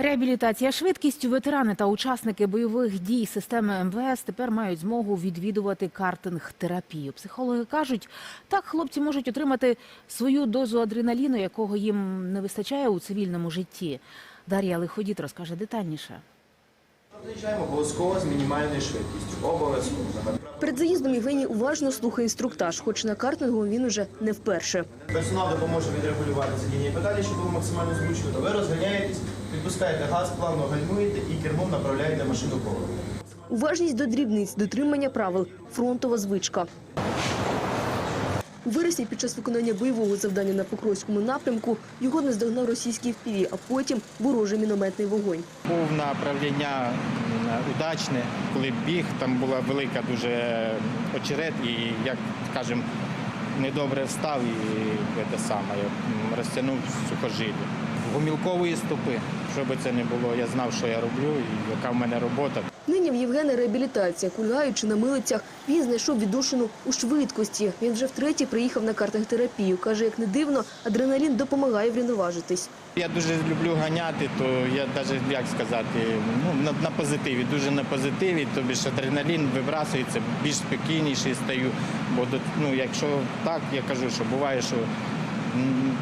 Реабілітація швидкістю ветерани та учасники бойових дій системи МВС тепер мають змогу відвідувати картинг-терапію. Психологи кажуть, так хлопці можуть отримати свою дозу адреналіну, якого їм не вистачає у цивільному житті. Дар'я Лиходіт розкаже детальніше. Заїжджаємо обов'язково з мінімальною швидкістю. Обов'язково. Перед заїздом Євгеній уважно слухає інструктаж, хоч на картингу він уже не вперше. Персонал допоможе відрегулювати сидіння і педалі, щоб було максимально зручно. То ви розганяєтесь, відпускаєте газ, плавно гальмуєте і кермом направляєте машину коло. Уважність до дрібниць, дотримання правил, фронтова звичка. У вересні під час виконання бойового завдання на Покровському напрямку його наздогнав російський впіві, а потім ворожий мінометний вогонь. Був на правління м, удачне, коли біг, там була велика дуже очерет і, як кажемо, недобре встав і те саме, розтягнув сухожилля. Гомілкової стопи, що би це не було, я знав, що я роблю і яка в мене робота. Нині в Євгена реабілітація. Кульгаючи на милицях, він знайшов віддушину у швидкості. Він вже втретє приїхав на картинг-терапію. Каже, як не дивно, адреналін допомагає врівноважитись. Я дуже люблю ганяти, то я навіть як сказати, ну на, на позитиві, дуже на позитиві, тобі ж адреналін вибрасується, більш спокійніший стаю. Бо ну, якщо так, я кажу, що буває, що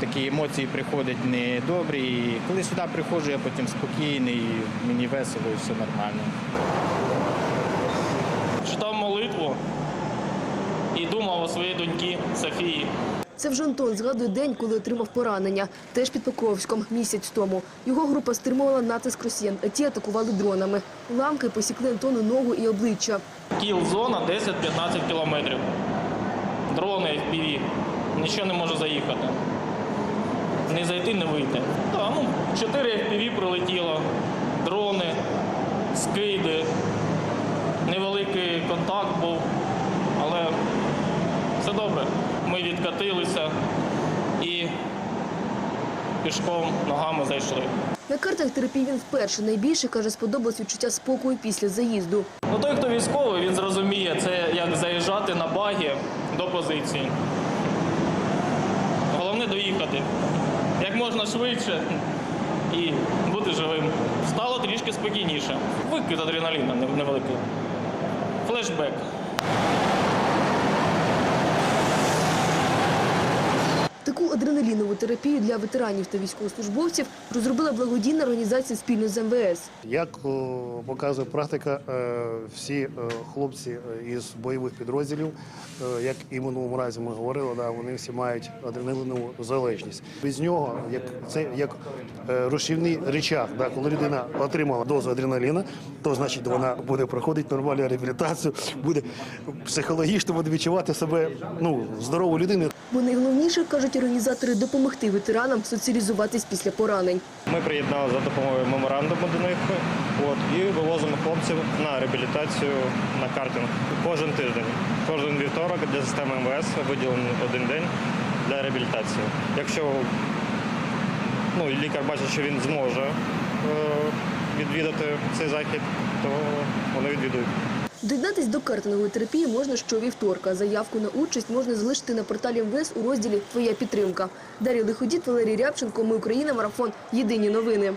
такі емоції приходять недобрі. І коли сюди приходжу, я потім спокійний, і мені весело і все нормально. читав молитву і думав о своїй доньки Софії. Це вже Антон згадує день, коли отримав поранення. Теж під Покровськом, місяць тому. Його група стримувала натиск росіян, а ті атакували дронами. Уламки посікли Антону ногу і обличчя. Кіл зона 10-15 кілометрів. Дрони FPV. Нічого не може заїхати. Не зайти, не вийти. Та, ну, 4 FPV прилетіло, дрони, скиди. Невеликий контакт був, але все добре. Ми відкатилися і пішком ногами зайшли. На картах терапії він вперше найбільше каже, сподобалось відчуття спокою після заїзду. Ну, той, хто військовий, він зрозуміє, це як заїжджати на багі до позиції. Доїхати як можна швидше і бути живим. Стало трішки спокійніше. Викид адреналіна невеликий. Флешбек. Адреналінову терапію для ветеранів та військовослужбовців розробила благодійна організація спільно з МВС. Як показує практика, е, всі е, хлопці е, із бойових підрозділів, як і в минулому разі ми говорили, да, вони всі мають адреналінову залежність. Без нього, як це як розчівний речах, да, коли людина отримала дозу адреналіна, то значить вона буде проходити нормальну реабілітацію, буде психологічно буде відчувати себе ну здоровою людиною. Бо найголовніше, кажуть організатори, допомогти ветеранам соціалізуватись після поранень. Ми приєднали за допомогою меморандуму до них от, і вивозимо хлопців на реабілітацію на картинг кожен тиждень. Кожен вівторок для системи МВС виділений один день для реабілітації. Якщо ну, лікар бачить, що він зможе е, відвідати цей захід, то вони відвідують. Доєднатись до картингової терапії можна щовівторка. Заявку на участь можна залишити на порталі МВС у розділі Твоя підтримка. Дар'я Лиходіт, Валерій Рябченко. Ми Україна. Марафон. Єдині новини.